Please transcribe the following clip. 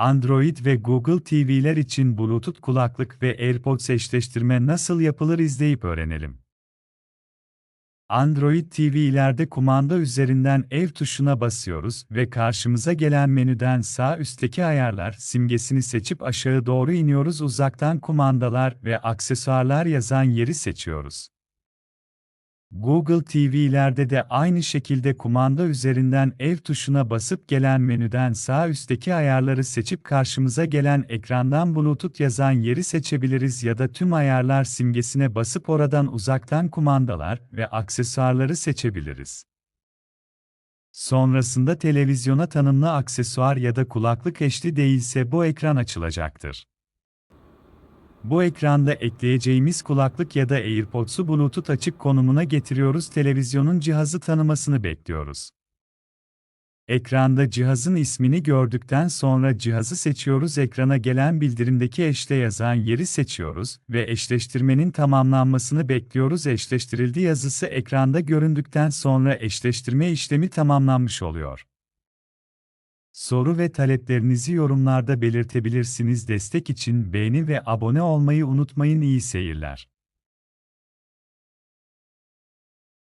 Android ve Google TV'ler için Bluetooth kulaklık ve AirPods eşleştirme nasıl yapılır izleyip öğrenelim. Android TV'lerde kumanda üzerinden ev tuşuna basıyoruz ve karşımıza gelen menüden sağ üstteki ayarlar simgesini seçip aşağı doğru iniyoruz uzaktan kumandalar ve aksesuarlar yazan yeri seçiyoruz. Google TV'lerde de aynı şekilde kumanda üzerinden ev tuşuna basıp gelen menüden sağ üstteki ayarları seçip karşımıza gelen ekrandan Bluetooth yazan yeri seçebiliriz ya da tüm ayarlar simgesine basıp oradan uzaktan kumandalar ve aksesuarları seçebiliriz. Sonrasında televizyona tanımlı aksesuar ya da kulaklık eşli değilse bu ekran açılacaktır. Bu ekranda ekleyeceğimiz kulaklık ya da AirPods'u Bluetooth açık konumuna getiriyoruz. Televizyonun cihazı tanımasını bekliyoruz. Ekranda cihazın ismini gördükten sonra cihazı seçiyoruz. Ekrana gelen bildirimdeki eşle yazan yeri seçiyoruz ve eşleştirmenin tamamlanmasını bekliyoruz. Eşleştirildi yazısı ekranda göründükten sonra eşleştirme işlemi tamamlanmış oluyor. Soru ve taleplerinizi yorumlarda belirtebilirsiniz. Destek için beğeni ve abone olmayı unutmayın. İyi seyirler.